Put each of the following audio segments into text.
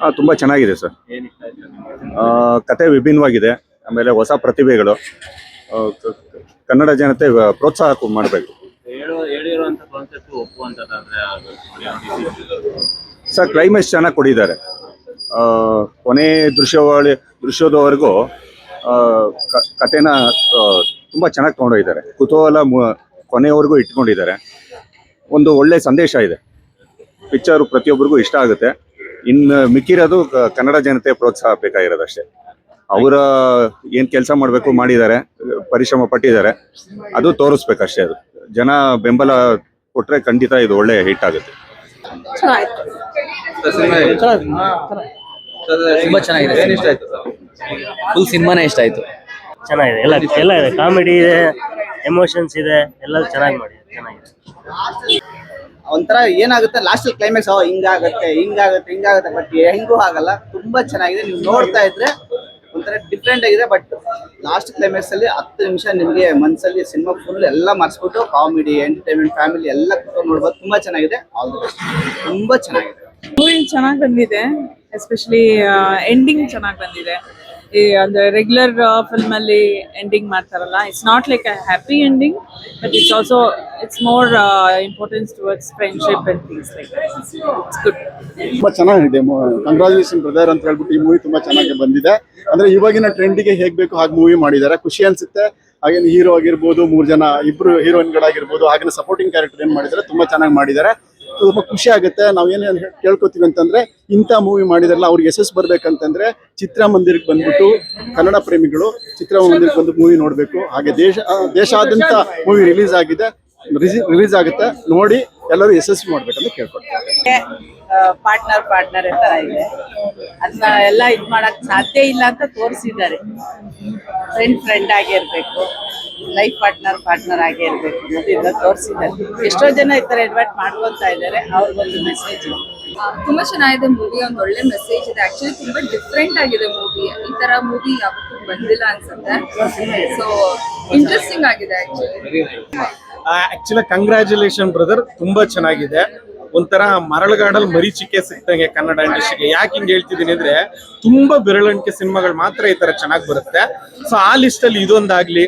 ಆ, ತುಂಬಾ ಚೆನ್ನಾಗಿದೆ ಸರ್. ಕತೆ ವಿಭಿನ್ನವಾಗಿದೆ ಆಮೇಲೆ ಹೊಸ ಪ್ರತಿಭೆಗಳು. ಕನ್ನಡ ಜನತೆ ಪ್ರೋತ್ಸಾಹ ಮಾಡಬೇಕು. ಸರ್ ಕ್ಲೈಮ್ಯಾಕ್ಸ್ ಚೆನ್ನಾಗಿ ಕೊಡಿದ್ದಾರೆ ಕೊನೆ ದೃಶ್ಯವಳಿ ದೃಶ್ಯದವರೆಗೂ ಕತೆನ ತುಂಬ ಚೆನ್ನಾಗಿ ತಗೊಂಡೋಗಿದ್ದಾರೆ. ಕುತೂಹಲ ಕೊನೆಯವರೆಗೂ ಇಟ್ಕೊಂಡಿದ್ದಾರೆ. ಒಂದು ಒಳ್ಳೆ ಸಂದೇಶ ಇದೆ. ಪಿಕ್ಚರ್ ಪ್ರತಿಯೊಬ್ಬರಿಗೂ ಇಷ್ಟ ಆಗುತ್ತೆ. ಇನ್ನು ಮಿಕ್ಕಿರೋದು ಕ- ಕನ್ನಡ ಜನತೆ ಪ್ರೋತ್ಸಾಹ ಬೇಕಾಗಿರೋದಷ್ಟೇ. ಅವರ ಏನ್ ಕೆಲಸ ಮಾಡಬೇಕು ಮಾಡಿದ್ದಾರೆ ಪರಿಶ್ರಮ ಪಟ್ಟಿದ್ದಾರೆ ಅದು ತೋರಿಸ್ಬೇಕಷ್ಟೇ ಅದು. ಜನ ಬೆಂಬಲ ಕೊಟ್ರೆ ಖಂಡಿತ ಇದು ಒಳ್ಳೆ ಹಿಟ್ ಆಗುತ್ತೆ. ತುಂಬಾ ಚೆನ್ನಾಗಿದೆ ಏನಿಷ್ಟ ಆಯ್ತು ಫುಲ್ ಸಿನಿಮಾನೇ ಇಷ್ಟ ಆಯ್ತು. ಚೆನ್ನಾಗಿದೆ. ಎಲ್ಲ ಎಲ್ಲ ಇದೆ. ಕಾಮಿಡಿ ಇದೆ ಎಮೋಷನ್ಸ್ ಇದೆ ಎಲ್ಲ ಚೆನ್ನಾಗಿ ಮಾಡಿದೆ ಚೆನ್ನಾಗಿದೆ. ಒಂಥರ ಏನಾಗುತ್ತೆ ಲಾಸ್ಟ್ ಕ್ಲೈಮ್ಯಾಕ್ಸ್ ಹಿಂಗಾಗತ್ತೆ ಹಿಂಗಾಗತ್ತೆ ಹಿಂಗಾಗತ್ತೆ ಬಟ್ ಹೆಂಗೂ ಆಗಲ್ಲ. ತುಂಬಾ ಚೆನ್ನಾಗಿದೆ. ನೀವು ನೋಡ್ತಾ ಇದ್ರೆ ಒಂಥರ ಡಿಫ್ರೆಂಟ್ ಆಗಿದೆ ಬಟ್ ಲಾಸ್ಟ್ ಕ್ಲೈಮ್ಯಾಕ್ಸ್ ಅಲ್ಲಿ ಹತ್ತು ನಿಮಿಷ ನಿಮಗೆ ಮನ್ಸಲ್ಲಿ ಸಿನಿಮಾ ಫುಲ್ ಎಲ್ಲ ಮರ್ಸ್ಬಿಟ್ಟು ಕಾಮಿಡಿ ಎಂಟರ್ಟೈನ್ಮೆಂಟ್ ಫ್ಯಾಮಿಲಿ ಎಲ್ಲ ಕುತ್ಕೊಂಡು ನೋಡ್ಬೋದು. ತುಂಬಾ ಚೆನ್ನಾಗಿದೆ. ಆಲ್ ದಿ ಬೆಸ್ಟ್ ತುಂಬಾ ಚೆನ್ನಾಗಿದೆ. ಮೂವಿ ಚೆನ್ನಾಗಿ ಬಂದಿದೆ. ಎಸ್ಪೆಷಲಿ ಎಂಡಿಂಗ್ ಚೆನ್ನಾಗಿ ಬಂದಿದೆ. ಈ ಅಂದ್ರೆ ರೆಗ್ಯುಲರ್ ಫಿಲ್ಮ್ ಅಲ್ಲಿ ಎಂಡಿಂಗ್ ಮಾಡ್ತಾರಲ್ಲ it's not like a happy ending but it's also it's more importance towards friendship and things like it's good ತುಂಬಾ ಚೆನ್ನಾಗಿದೆ. ಕಂಗ್ರಾಚುಲೇಷನ್ ಬ್ರದರ್ ಅಂತ ಹೇಳ್ಬಿಟ್ಟು ಈ ಮೂವಿ ತುಂಬಾ ಚೆನ್ನಾಗಿ ಬಂದಿದೆ. ಅಂದ್ರೆ ಇವಾಗಿನ ಟ್ರೆಂಡಿಗೆ ಹೇಗೆ ಬೇಕು ಹಾಗೆ ಮೂವಿ ಮಾಡಿದ್ದಾರೆ. ಖುಷಿ ಅನ್ಸುತ್ತೆ. ಹಾಗೆ ಹೀರೋ ಆಗಿರ್ಬೋದು, ಮೂರ್ ಜನ ಇಬ್ರು ಹೀರೋಯಿನ್ಗಳಾಗಿರ್ಬೋದು ಹಾಗೆ ಸಪೋರ್ಟಿಂಗ್ ಕ್ಯಾರೆಕ್ಟರ್ ಏನ್ ಮಾಡಿದ್ದಾರೆ, ತುಂಬಾ ಚೆನ್ನಾಗಿ ಮಾಡಿದ್ದಾರೆ. ತುಂಬಾ ಖುಷಿ ಆಗುತ್ತೆ. ನಾವ್ ಏನ್ ಕೇಳ್ಕೊತೀವಿ ಅಂತಂದ್ರೆ ಇಂಥ ಮೂವಿ ಮಾಡಿದ್ರಲ್ಲ ಅವ್ರಿಗೆ ಯಶಸ್ಸು ಬರ್ಬೇಕಂತಂದ್ರೆ ಚಿತ್ರಮಂದಿರಕ್ಕೆ ಬಂದ್ಬಿಟ್ಟು ಕನ್ನಡ ಪ್ರೇಮಿಗಳು ಚಿತ್ರಮಂದಿರಕ್ಕೆ ಬಂದು ಮೂವಿ ನೋಡಬೇಕು. ಹಾಗೆ ದೇಶ ದೇಶಾದ್ಯಂತ ಮೂವಿ ರಿಲೀಸ್ ಆಗಿದೆ. ರಿಲೀಸ್ ಆಗುತ್ತೆ. ನೋಡಿ ಎಲ್ಲರೂ ಯಶಸ್ವಿ ಮಾಡ್ಬೇಕಂತ ಕೇಳ್ಕೊಡ್ತಾರೆ ಪಾರ್ಟ್ನರ್ ಪಾರ್ಟ್ನರ್ ತರ ಇದೆ. ಅದನ್ನ ಎಲ್ಲ ಇದ್ ಮಾಡಕ್ ಸಾಧ್ಯ ಇಲ್ಲ ಅಂತ ತೋರಿಸಿದ್ದಾರೆ. ಫ್ರೆಂಡ್ ಫ್ರೆಂಡ್ ಆಗಿರ್ಬೇಕು ಲೈಫ್ ಪಾರ್ಟ್ನರ್ ಪಾರ್ಟ್ನರ್ ಆಗೇ ಇರ್ಬೇಕು ಅನ್ನೋದು ಇದನ್ನ ತೋರಿಸಿದ್ದಾರೆ. ಎಷ್ಟೋ ಜನ ಈ ತರ ಇನ್ವೈಟ್ ಮಾಡ್ಕೊತಾ ಇದ್ದಾರೆ ಅವ್ರಿಗೊಂದು ಮೆಸೇಜ್ ತುಂಬಾ ಚೆನ್ನಾಗಿದೆ ಮೂವಿ ಒಂದು ಒಳ್ಳೆ ಮೆಸೇಜ್ ಇದೆ. ಆಕ್ಚುಲಿ ತುಂಬಾ ಡಿಫ್ರೆಂಟ್ ಆಗಿದೆ ಮೂವಿ ಈ ತರ ಮೂವಿ ಯಾವತ್ತೂ ಬಂದಿಲ್ಲ ಅನ್ಸುತ್ತೆ. ಸೊ ಇಂಟ್ರೆಸ್ಟಿಂಗ್ ಆಗಿದೆ ಆಕ್ಚುಲಿ ಆಕ್ಚುಲಿ ಕಂಗ್ರ್ಯಾಚುಲೇಷನ್ ಬ್ರದರ್ ತುಂಬಾ ಚೆನ್ನಾಗಿದೆ. ಒಂಥರ ಮರಳುಗಾಡಲ್ಲಿ ಮರೀಚಿಕೆ ಸಿಕ್ತಂಗೆ ಕನ್ನಡ ಇಂಡಸ್ಟ್ರಿಗೆ. ಯಾಕೆ ಹಿಂಗೆ ಹೇಳ್ತಿದ್ದೀನಿ ಅಂದ್ರೆ ತುಂಬಾ ಬೆರಳಿಕೆ ಸಿನಿಮಾಗಳು ಮಾತ್ರ ಈ ತರ ಚೆನ್ನಾಗಿ ಬರುತ್ತೆ. ಸೊ ಆ ಲಿಸ್ಟಲ್ಲಿ ಇದೊಂದಾಗ್ಲಿ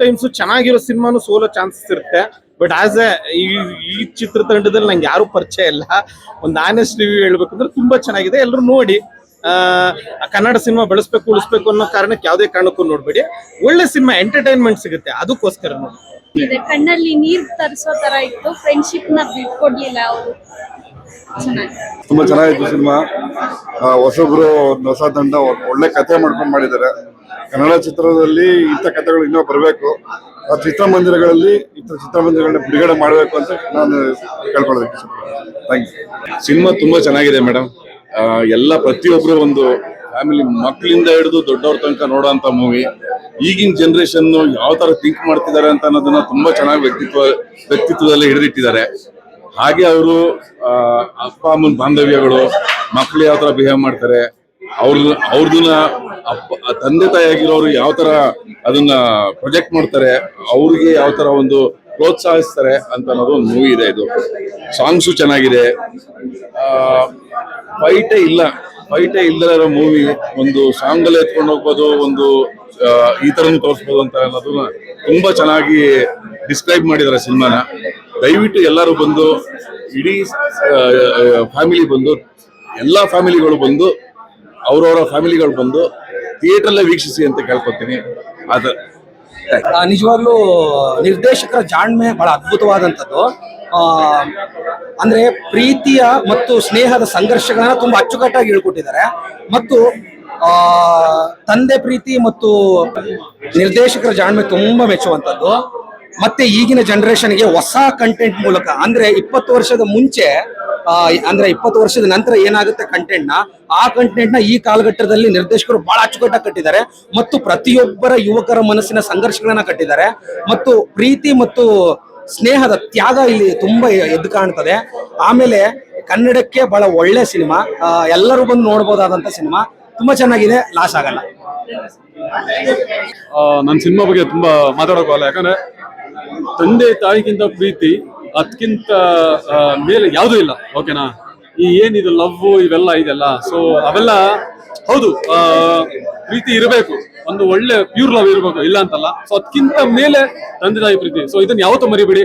ಟೈಮ್ಸ್ ಚೆನ್ನಾಗಿರೋ ಸಿನಿಮಾನು ಸೋಲೋ ಚಾನ್ಸಸ್ ಇರುತ್ತೆ. ಬಟ್ ಆಸ್ ಎ ಈ ಈ ಚಿತ್ರತಂಡದಲ್ಲಿ ನಂಗೆ ಯಾರು ಪರಿಚಯ ಇಲ್ಲ. ಒಂದು ಆನೆಸ್ಟ್ ರಿವ್ಯೂ ಹೇಳ್ಬೇಕಂದ್ರೆ ತುಂಬಾ ಚೆನ್ನಾಗಿದೆ. ಎಲ್ಲರೂ ನೋಡಿ ಕನ್ನಡ ಸಿನಿಮಾ ಬೆಳೆಸ್ಬೇಕು, ಉಳಿಸ್ಬೇಕು ಅನ್ನೋ ಕಾರಣಕ್ಕೆ ಯಾವುದೇ ಕಾರಣಕ್ಕೂ ನೋಡ್ಬೇಡಿ. ಒಳ್ಳೆ ಸಿನಿಮಾ ಎಂಟರ್ಟೈನ್ಮೆಂಟ್ ಸಿಗುತ್ತೆ. ಅದಕ್ಕೋಸ್ಕರ ನೋಡಿ. ಇದೆ. ಕಣ್ಣಲ್ಲಿ ನೀರ್ ತರಿಸೋ ತರ ಇತ್ತು. ಫ್ರೆಂಡ್ಶಿಪ್ನ ಬಿಟ್ಕೊಡ್ಲಿಲ್ಲ ಅವರು. ಚೆನ್ನಾಗಿ. ತುಂಬಾ ಚೆನ್ನಾಗಿತ್ತು ಸಿನಿಮಾ. ಹೊಸಬ್ರು ಒಂದು ಹೊಸ ತಂಡ ಒಳ್ಳೆ ಕಥೆ ಮಾಡ್ಕೊಂಡು ಮಾಡಿದ್ದಾರೆ. ಕನ್ನಡ ಚಿತ್ರದಲ್ಲಿ ಇಂಥ ಕಥೆಗಳು ಇನ್ನೂ ಬರಬೇಕು. ಆ ಚಿತ್ರಮಂದಿರಗಳಲ್ಲಿ ಇಂಥ ಚಿತ್ರಮಂದಿರಗಳನ್ನ ಬಿಡುಗಡೆ ಮಾಡಬೇಕು ಅಂತ ನಾನು ಕೇಳ್ಕೊಳ್ಳೋದಕ್ಕೆ ಥ್ಯಾಂಕ್ ಯು ಸಿನಿಮಾ ತುಂಬಾ ಚೆನ್ನಾಗಿದೆ ಮೇಡಮ್ ಎಲ್ಲ ಪ್ರತಿಯೊಬ್ಬರು ಒಂದು ಫ್ಯಾಮಿಲಿ ಮಕ್ಕಳಿಂದ ಹಿಡಿದು ದೊಡ್ಡವ್ರ ತನಕ ನೋಡೋ ಮೂವಿ ಈಗಿನ ಜನರೇಷನ್ ಯಾವ ತರ ಥಿಂಕ್ ಮಾಡ್ತಿದ್ದಾರೆ ಅಂತ ಅನ್ನೋದನ್ನ ತುಂಬಾ ಚೆನ್ನಾಗಿ ವ್ಯಕ್ತಿತ್ವ, ವ್ಯಕ್ತಿತ್ವದಲ್ಲಿ ಹಿಡಿದಿಟ್ಟಿದ್ದಾರೆ. ಹಾಗೆ ಅವರು ಅಪ್ಪ, ಅಮ್ಮನ ಬಾಂಧವ್ಯಗಳು ಮಕ್ಕಳು ಯಾವ ತರ ಬಿಹೇವ್ ಮಾಡ್ತಾರೆ ಅವ್ರ ಅವ್ರದನ್ನ ಅಪ್ಪ, ತಂದೆ, ತಾಯಿ ಆಗಿರೋರು ಯಾವ ತರ ಅದನ್ನ ಪ್ರೊಜೆಕ್ಟ್ ಮಾಡ್ತಾರೆ, ಅವ್ರಿಗೆ ಯಾವ ತರ ಒಂದು ಪ್ರೋತ್ಸಾಹಿಸ್ತಾರೆ ಅಂತ ಅನ್ನೋದು ಒಂದು ಮೂವಿ ಇದೆ ಇದು. ಸಾಂಗ್ಸು ಚೆನ್ನಾಗಿದೆ. ಫೈಟೇ ಇಲ್ಲ. ಫೈಟೇ ಇಲ್ಲದ ಮೂವಿ ಒಂದು ಸಾಂಗ್ ಅಲ್ಲಿ ಎತ್ಕೊಂಡು ಹೋಗ್ಬೋದು ಒಂದು ಈ ತರನು ತೋರಿಸ್ಬೋದು ಅಂತ ಅನ್ನೋದನ್ನ ತುಂಬಾ ಚೆನ್ನಾಗಿ ಡಿಸ್ಕ್ರೈಬ್ ಮಾಡಿದ್ದಾರೆ ಸಿನಿಮಾನ. ದಯವಿಟ್ಟು ಎಲ್ಲರೂ ಬಂದು ಇಡೀ ಫ್ಯಾಮಿಲಿ ಬಂದು ಎಲ್ಲಾ ಫ್ಯಾಮಿಲಿಗಳು ಬಂದು ಅವರವರ ಫ್ಯಾಮಿಲಿಗಳು ಬಂದು ಥಿಯೇಟರ್ಲ್ಲೇ ವೀಕ್ಷಿಸಿ ಅಂತ ಕೇಳ್ಕೊತೀನಿ. ಅದು ಆ, ನಿಜವಾಗ್ಲೂ ನಿರ್ದೇಶಕರ ಜಾಣ್ಮೆ ಬಹಳ ಅದ್ಭುತವಾದಂಥದ್ದು. ಅಂದ್ರೆ ಪ್ರೀತಿಯ ಮತ್ತು ಸ್ನೇಹದ ಸಂಘರ್ಷಗಳನ್ನ ತುಂಬಾ ಅಚ್ಚುಕಟ್ಟಾಗಿ ಹೇಳ್ಕೊಟ್ಟಿದ್ದಾರೆ. ಮತ್ತು, ಆ, ತಂದೆ ಪ್ರೀತಿ ಮತ್ತು ನಿರ್ದೇಶಕರ ಜಾಣ್ಮೆ ತುಂಬಾ ಮೆಚ್ಚುವಂಥದ್ದು. ಮತ್ತೆ ಈಗಿನ ಜನರೇಷನ್ಗೆ ಹೊಸ ಕಂಟೆಂಟ್ ಮೂಲಕ, ಅಂದ್ರೆ ಇಪ್ಪತ್ತು ವರ್ಷದ ಮುಂಚೆ ಅಂದ್ರೆ ಇಪ್ಪತ್ತು ವರ್ಷದ ನಂತರ ಏನಾಗುತ್ತೆ ಕಂಟೆಂಟ್ನ, ಆ ಕಂಟೆಂಟ್ನ ಈ ಕಾಲಘಟ್ಟದಲ್ಲಿ ನಿರ್ದೇಶಕರು ಬಹಳ ಅಚ್ಚುಕಟ್ಟಾಗಿ ಕಟ್ಟಿದ್ದಾರೆ. ಮತ್ತು ಪ್ರತಿಯೊಬ್ಬರ ಯುವಕರ ಮನಸ್ಸಿನ ಸಂಘರ್ಷಗಳನ್ನ ಕಟ್ಟಿದ್ದಾರೆ. ಮತ್ತು ಪ್ರೀತಿ ಮತ್ತು ಸ್ನೇಹದ ತ್ಯಾಗ ಇಲ್ಲಿ ತುಂಬಾ ಎದ್ದು ಕಾಣ್ತದೆ. ಆಮೇಲೆ ಕನ್ನಡಕ್ಕೆ ಬಹಳ ಒಳ್ಳೆ ಸಿನಿಮಾ. ಎಲ್ಲರೂ ಬಂದು ನೋಡ್ಬೋದಾದಂತ ಸಿನಿಮಾ. ತುಂಬಾ ಚೆನ್ನಾಗಿದೆ. ಲಾಸ್ ಆಗಲ್ಲ. ನನ್ನ ಸಿನಿಮಾ ಬಗ್ಗೆ ತುಂಬಾ ಮಾತಾಡೋಕ್ಕಾಗಲ್ಲ ಯಾಕಂದ್ರೆ ತಂದೆ ತಾಯಿಗಿಂತ ಪ್ರೀತಿ ಅದಕ್ಕಿಂತ ಮೇಲೆ ಯಾವುದೂ ಇಲ್ಲ. ಓಕೆನಾ ಈ ಏನಿದು ಲವ್, ಇವೆಲ್ಲ ಇದೆಲ್ಲ ಸೊ ಅವೆಲ್ಲ ಹೌದು ಪ್ರೀತಿ ಇರಬೇಕು. ಒಂದು ಒಳ್ಳೆ ಪ್ಯೂರ್ ಲವ್ ಇರಬೇಕು, ಇಲ್ಲ ಅಂತಲ್ಲ. ಸೊ ಅದಕ್ಕಿಂತ ಮೇಲೆ ತಂದೆ ತಾಯಿ ಪ್ರೀತಿ. ಸೊ ಇದನ್ನ ಯಾವತ್ತೂ ಮರಿಬೇಡಿ.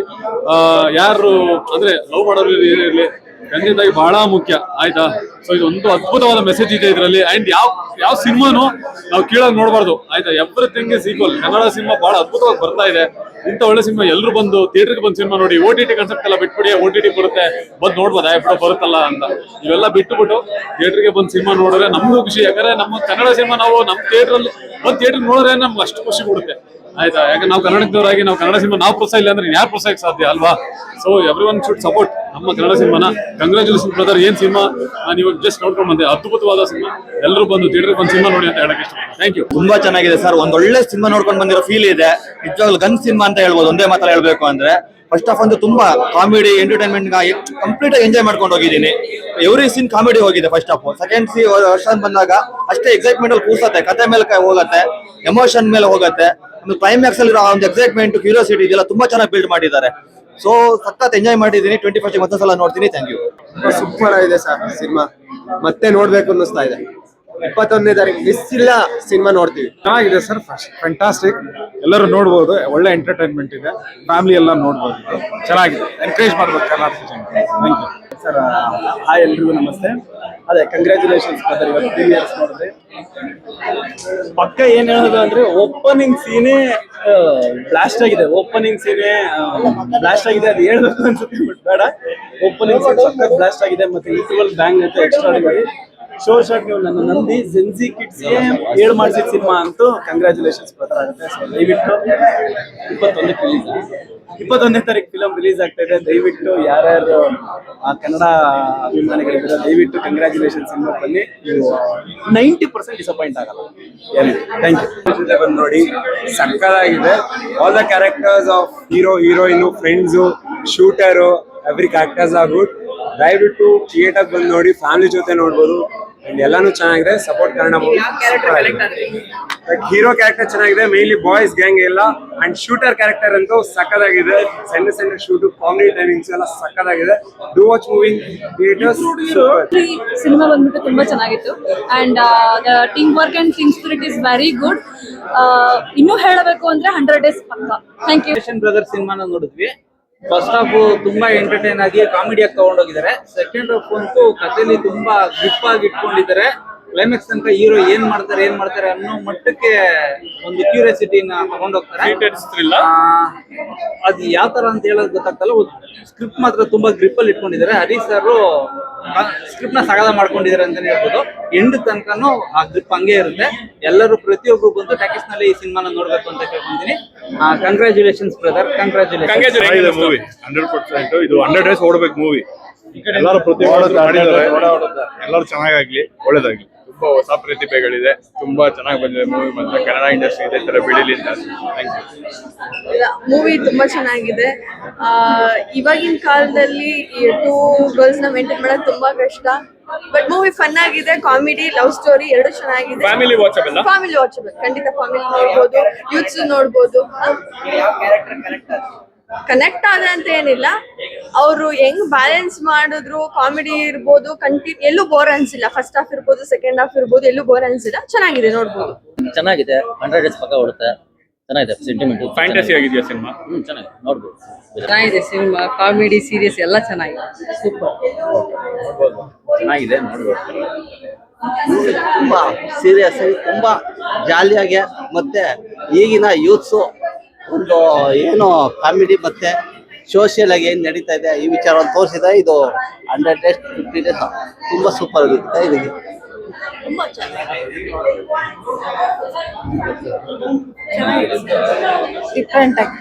ಯಾರು ಅಂದ್ರೆ ಲವ್ ಮಾಡೋರು ಇರಲಿ ತಾಯಿ ಬಹಳ ಮುಖ್ಯ, ಆಯ್ತಾ? ಸೊ ಇದು ಒಂದು ಅದ್ಭುತವಾದ ಮೆಸೇಜ್ ಇದೆ ಇದರಲ್ಲಿ. ಅಂಡ್ ಯಾವ ಯಾವ ಸಿನಿಮಾನು ನಾವು ಕೀಳಾಗಿ ನೋಡಬಾರ್ದು, ಆಯ್ತಾ? Everything is equal Kannada cinema ಬಹಳ ಅದ್ಭುತವಾಗಿ ಬರ್ತಾ ಇದೆ. ಇಂಥ ಒಳ್ಳೆ ಸಿನಿಮಾ ಎಲ್ಲರೂ ಬಂದು ಥಿಯೇಟರ್ಗೆ ಬಂದು ಸಿನಿಮಾ ನೋಡಿ ಓ ಟಿ ಟಿ ಕನ್ಸೆಪ್ಟ್ ಎಲ್ಲ ಬಿಟ್ಬಿಡಿ ಓ ಟಿ ಟಿ ಬರುತ್ತೆ, ಬಂದು ನೋಡ್ಬೋದು? ಆಯ್ತು ಬರುತ್ತಲ್ಲ ಅಂತ. ಇವೆಲ್ಲ ಬಿಟ್ಟುಬಿಟ್ಟು ಥಿಯೇಟರ್ಗೆ ಬಂದು ಸಿನಿಮಾ ನೋಡಿದ್ರೆ ನಮಗೂ ಖುಷಿ. ಯಾಕಂದ್ರೆ ನಮ್ಮ ಕನ್ನಡ ಸಿನಿಮಾ ನಾವು ನಮ್ಮ ಥಿಯೇಟ್ರಲ್ಲಿ ಒಂದು ಥಿಯೇಟರ್ ನೋಡಿದ್ರೆ ನಮ್ಗೆ ಅಷ್ಟು ಖುಷಿ ಕೊಡುತ್ತೆ, ಆಯ್ತಾ? ಯಾಕಂದ್ರೆ ನಾವು ಕನ್ನಡದವರಾಗಿ ನಾವು ಕನ್ನಡ ಸಿನಿಮಾ ನಾವು ಪ್ರೋತ್ಸಾಹ ಇಲ್ಲ ಅಂದ್ರೆ ಯಾರು ಪ್ರೋತ್ಸಾಹಕ್ಕೆ ಸಾಧ್ಯ ಅಲ್ವಾ? So every one should support ನಮ್ಮ ಕನ್ನಡ ಸಿನಿಮಾನ ಕಂಗ್ರಾಚುಲೇಷನ್ ಬ್ರದರ್ ಏನ್ ಸಿನಿಮಾ? ನಾನು ಇವಾಗ ಜಸ್ಟ್ ನೋಡ್ಕೊಂಡು ಬಂದೆ. ಅದ್ಭುತವಾದ ಸಿನಿಮಾ. ಎಲ್ಲರೂ ಬಂದು ಥಿಯೇಟರ್ ಬಂದು ಸಿನಿಮಾ ನೋಡಿ ಅಂತ ಹೇಳಕ್ಕೆ ಇಷ್ಟ ಥ್ಯಾಂಕ್ ಯು ತುಂಬಾ ಚೆನ್ನಾಗಿದೆ ಸರ್. ಒಂದ್ ಒಳ್ಳೆ ಸಿನಿಮಾ ನೋಡ್ಕೊಂಡು ಬಂದಿರೋ ಫೀಲ್ ಇದೆ. ನಿಜವಾಗ್ಲೂ ಗನ್ ಸಿನಿಮಾ ಅಂತ ಹೇಳ್ಬೋದು. ಒಂದೇ ಮಾತ್ರ ಹೇಳ್ಬೇಕು ಅಂದ್ರೆ ಫಸ್ಟ್ ಆಫ್ ಒಂದು ತುಂಬಾ ಕಾಮಿಡಿ ಎಂಟರ್ಟೈನ್ಮೆಂಟ್ ಕಂಪ್ಲೀಟ್ ಆಗಿ ಎಂಜಾಯ್ ಮಾಡ್ಕೊಂಡು ಹೋಗಿದ್ದೀನಿ. ಎವ್ರಿ ಸೀನ್ ಕಾಮಿಡಿ ಹೋಗಿದೆ ಫಸ್ಟ್ ಆಫ್ ಸೆಕೆಂಡ್ ಸಿ ವರ್ಷ ಬಂದಾಗ ಅಷ್ಟೇ ಎಕ್ಸೈಟ್ಮೆಂಟ್ ಅಲ್ಲಿ ಕೂಸತ್ತೆ ಕತೆ ಮೇಲೆ ಹೋಗುತ್ತೆ. ಎಮೋಷನ್ ಮೇಲೆ ಹೋಗತ್ತೆ. ಒಂದು ಕ್ಲೈಮ್ಯಾಕ್ಸ್ ಅಲ್ಲಿ ಒಂದು ಎಕ್ಸೈಟ್ಮೆಂಟ್ ಕ್ಯೂರಿಯಾಸಿಟಿ ಇದೆಲ್ಲ ತುಂಬಾ ಚೆನ್ನಾಗಿ ಬಿಲ್ಡ್ ಮಾಡಿದ್ದಾರೆ. ಸೊ ಸಖತ್ ಎಂಜಾಯ್ ಮಾಡಿದ್ದೀನಿ. ಟ್ವೆಂಟಿ ಫಸ್ಟ್ ಮತ್ತೆ ಸಲ ನೋಡ್ತೀನಿ ಥ್ಯಾಂಕ್ ಯು ಸೂಪರ್ ಆಗಿದೆ ಸರ್ ಸಿನಿಮಾ. ಮತ್ತೆ ನೋಡ್ಬೇಕು ಅನ್ನಿಸ್ತಾ ಇದೆ. ಇಪ್ಪತ್ತೊಂದನೇ ತಾರೀಕು ಮಿಸ್ ಇಲ್ಲ ಸಿನಿಮಾ ನೋಡ್ತೀವಿ. ಚೆನ್ನಾಗಿದೆ ಸರ್ ಫ್ಯಾಂಟಾಸ್ಟಿಕ್ ಎಲ್ಲರೂ ನೋಡ್ಬೋದು ಒಳ್ಳೆ ಎಂಟರ್ಟೈನ್ಮೆಂಟ್ ಇದೆ. ಫ್ಯಾಮಿಲಿ ಎಲ್ಲ ನೋಡ್ಬೋದು. ಚೆನ್ನಾಗಿದೆ. ಎನ್ಕರೇಜ್ ಮಾಡ್ಬೇಕು ಕರ್ನಾಟಕ ಜನ ಥ್ಯಾಂಕ್ ಯು ಸರ್ ಹಾಯ್ ಎಲ್ರಿಗೂ ನಮಸ್ತೆ. ಅದೇ ಕಂಗ್ರ್ಯಾಚುಲೇಷನ್ಸ್ ಇವತ್ತು ಇಯರ್ಸ್ ಪಕ್ಕ ಏನ್ ಹೇಳೋದು ಅಂದ್ರೆ ಓಪನಿಂಗ್ ಸೀನೇ ಬ್ಲಾಸ್ಟ್ ಆಗಿದೆ. ಓಪನಿಂಗ್ ಸೀನೇ ಬ್ಲಾಸ್ಟ್ ಆಗಿದೆ, ಅದು ಹೇಳ್ಬೇಕು ಅನ್ಸುತ್ತೆ ಬಟ್ ಬೇಡ. ಓಪನಿಂಗ್ ಸೀನ್ ಪಕ್ಕ ಬ್ಲಾಸ್ಟ್ ಆಗಿದೆ ಮತ್ತೆ ಈಕ್ವಲ್ ಬ್ಯಾಂಗ್ ಅಂತ ಎಕ್ಸ್ಟ್ರಾ ಶೋರ್ ಶಾಟ್ ನೀವು ನನ್ನ ನಂದಿ ಜೆನ್ಜಿ ಕಿಡ್ಸ್ ಏಳು ಮಾಡಿಸಿದ ಸಿನಿಮಾ ಅಂತೂ ಕಂಗ್ರ್ಯಾಚುಲೇಷನ್ಸ್ ಬ್ರದರ್ ಆಗುತ್ತೆ. ದಯವಿಟ್ಟು ಇಪ್ಪತ್ತೊಂದಕ್ಕೆ ರಿಲೀಸ್ ಇಪ್ಪತ್ತೊಂದನೇ ತಾರೀಕು ಫಿಲಮ್ ರಿಲೀಸ್ ಆಗ್ತಾ ಇದೆ. ದಯವಿಟ್ಟು ಯಾರ್ಯಾರು, ಆ, ಕನ್ನಡ ಅಭಿಮಾನಿಗಳಿದ್ದಾರೆ, ದಯವಿಟ್ಟು ಕಂಗ್ರ್ಯಾಚುಲೇಷನ್ ಸಿನಿಮಾ ಬನ್ನಿ. ನೀವು ನೈಂಟಿ ಪರ್ಸೆಂಟ್ ಡಿಸಪಾಯಿಂಟ್ ಆಗಲ್ಲ. ಥ್ಯಾಂಕ್ ಯು ಬಂದು ನೋಡಿ ಸಕ್ಕದಾಗಿದೆ all the characters of hero heroine friends shooter every characters are good ದಯವಿಟ್ಟು ಥಿಯೇಟರ್ ಬಂದು ನೋಡಿ ಫ್ಯಾಮಿಲಿ ಜೊತೆ ನೋಡ್ಬೋದು. ಅಂಡ್ ಎಲ್ಲಾನು ಚೆನ್ನಾಗಿದೆ support Kannada movie hero character ಚೆನ್ನಾಗಿದೆ ಮೇನ್ಲಿ ಬಾಯ್ಸ್ ಗ್ಯಾಂಗ್ ಎಲ್ಲ ಅಂಡ್ ಶೂಟರ್ ಕ್ಯಾರೆಕ್ಟರ್ ಅಂತೂ ಸಕ್ಕದಾಗಿದೆ ಸಣ್ಣ ಸಣ್ಣ ಶೂಟ್ ಕಾಮಿಡಿ ಟೈಮಿಂಗ್ಸ್ ಎಲ್ಲ ಸಕ್ಕದಾಗಿದೆ do watch moving theatres cinema ಬಂದ್ಬಿಟ್ಟು ತುಂಬಾ ಚೆನ್ನಾಗಿತ್ತು. And team work and team spirit is very good ಇನ್ನೂ ಹೇಳಬೇಕು ಅಂದ್ರೆ ಹಂಡ್ರೆಡ್ ಡೇಸ್ ಪಕ್ಕ. ಥ್ಯಾಂಕ್ ಯು ಬ್ರದರ್ ಸಿನಿಮಾನ ನೋಡಿದ್ವಿ. ಫಸ್ಟ್ ಹಾಫ್ ತುಂಬಾ ಎಂಟರ್ಟೈನ್ ಆಗಿ ಕಾಮಿಡಿಯಾಗಿ ತಗೊಂಡೋಗಿದ್ದಾರೆ. ಸೆಕೆಂಡ್ ಹಾಫ್ ಅಂತೂ ಕಥೆಲಿ ತುಂಬಾ ಗ್ರಿಪ್ ಆಗಿ ಇಟ್ಕೊಂಡಿದ್ದಾರೆ. ಕ್ಲೈಮ್ಯಾಕ್ಸ್ ತನಕ ಹೀರೋ ಏನ್ ಮಾಡ್ತಾರೆ ಏನ್ ಮಾಡ್ತಾರೆ ಅನ್ನೋ ಮಟ್ಟಕ್ಕೆ ಒಂದು ಕ್ಯೂರಿಯಾಸಿಟಿನ ತಗೊಂಡೋಗ್ತಾರೆ. ಅದ್ ಯಾವ ತರ ಅಂತ ಹೇಳೋದು ಗೊತ್ತಾಗ್ತಲ್ಲ ಸ್ಕ್ರಿಪ್ಟ್ ಮಾತ್ರ ತುಂಬಾ ಗ್ರಿಪ್ ಅಲ್ಲಿ ಇಟ್ಕೊಂಡಿದ್ದಾರೆ. ಹರೀಶ್ ಸರ್ ಸ್ಕ್ರಿಪ್ಟ್ನ ಸಗದ ಮಾಡ್ಕೊಂಡಿದ್ದಾರೆ ಅಂತಾನೆ ಹೇಳ್ಬೋದು. ಎಂಡ್ ತನಕನೂ ಆ ಗ್ರಿಪ್ ಹಂಗೆ ಇರುತ್ತೆ. ಎಲ್ಲರೂ ಪ್ರತಿಯೊಬ್ಬರು ಬಂದು ಟ್ಯಾಕಿಸ್ನಲ್ಲಿ ಈ ಸಿನಿಮಾನ ನೋಡ್ಬೇಕು ಅಂತ ಕೇಳ್ಕೊಂತೀನಿ. Congratulations brother congratulation movie hundred percent ಇದು ಹಂಡ್ರೆಡ್ ಡೇಸ್ ಓಡ್ಬೇಕು ಮೂವಿ ಎಲ್ಲರೂ ಮಾಡಿದ್ದಾರೆ. ಎಲ್ಲರೂ ಚೆನ್ನಾಗಾಗ್ಲಿ ಒಳ್ಳೇದಾಗ್ಲಿ. ತುಂಬಾ ಹೊಸ ಪ್ರತಿಭೆಗಳಿದೆ. ತುಂಬಾ ಚೆನ್ನಾಗಿ ಬಂದಿದೆ. ಮೂವಿ ಮಾತ್ರ ಕನ್ನಡ ಇಂಡಸ್ಟ್ರಿ ಇದೆ ತರ ಬೆಳೀಲಿ ಅಂತ. ಥ್ಯಾಂಕ್ ಯು ಮೂವಿ ತುಂಬಾ ಚೆನ್ನಾಗಿದೆ. ಆ, ಇವಾಗಿನ ಕಾಲದಲ್ಲಿ ಟೂ ಗರ್ಲ್ಸ್ನ ಮೇಂಟೈನ್ ಮಾಡೋದು ತುಂಬಾ ಕಷ್ಟ. ಬಟ್ ಮೂವಿ ಫನ್ ಆಗಿದೆ ಕಾಮಿಡಿ ಲವ್ ಸ್ಟೋರಿ ಎರಡು ಚೆನ್ನಾಗಿದೆ. ಫ್ಯಾಮಿಲಿ ವಾಚಬಲ್ ಫ್ಯಾಮಿಲಿ ವಾಚಬಲ್ ಖಂಡಿತ ಫ್ಯಾಮಿಲಿ ನೋಡ್ಬೋದು ಯೂತ್ಸ್ ನೋಡ್ಬೋದು. ಕನೆಕ್ಟ್ ಆದ್ರೆ ಅಂತ ಏನಿಲ್ಲ. ಅವರು ಹೆಂಗ್ ಬ್ಯಾಲೆನ್ಸ್ ಮಾಡಿದ್ರು ಕಾಮಿಡಿ ಇರ್ಬೋದು ಕಂಟಿನ್ಯೂ ಎಲ್ಲೂ ಬೋರ್ ಅನ್ಸಿಲ್ಲ. ಫಸ್ಟ್ ಹಾಫ್ ಇರ್ಬೋದು ಸೆಕೆಂಡ್ ಹಾಫ್ ಇರ್ಬೋದು ಎಲ್ಲೂ ಬೋರ್ ಅನ್ಸಿಲ್ಲ. ಚೆನ್ನಾಗಿದೆ ನೋಡ್ಬೋದು. ಚೆನ್ನಾಗಿದೆ. ಹಂಡ್ರೆಡ್ ಡೇಸ್ ಪಕ್ಕ ಓಡುತ್ತೆ. ಚೆನ್ನಾಗಿದೆ ಸೆಂಟಿಮೆಂಟ್ ಫ್ಯಾಂಟಸಿ ಆಗಿದೆಯಾ ಸಿನಿಮಾ? ಹ್ಮ್ ಚೆನ್ನಾಗಿದೆ. ನೋಡ್ಬೋದು. ಚೆನ್ನಾಗಿದೆ ಸಿನಿಮಾ ಕಾಮಿಡಿ ಸೀರಿಯಸ್ ಎಲ್ಲ ಚೆನ್ನಾಗಿದೆ. ಸೂಪರ್ ಚೆನ್ನಾಗಿದೆ ನೋಡ್ಬೋದು. ತುಂಬಾ ಸೀರಿಯಸ್ ಆಗಿ ತುಂಬಾ ಜಾಲಿಯಾಗಿ ಮತ್ತೆ ಈಗಿನ ಯೂತ್ಸು ಒಂದು ಏನು ಕಾಮಿಡಿ ಮತ್ತೆ ಸೋಷಿಯಲ್ ಆಗಿ ಏನ್ ನಡೀತಾ ಇದೆ ಈ ವಿಚಾರವನ್ನು ತೋರಿಸಿದೆ ಇದು ಹಂಡ್ರೆಡ್ ಡೇಸ್ ಫಿಫ್ಟಿ ಡೇಸ್ ತುಂಬಾ ಸೂಪರ್ ಆಗಿರುತ್ತೆ ಇದಕ್ಕೆ ಡಿಫ್ರೆಂಟ್ ಆಗಿ.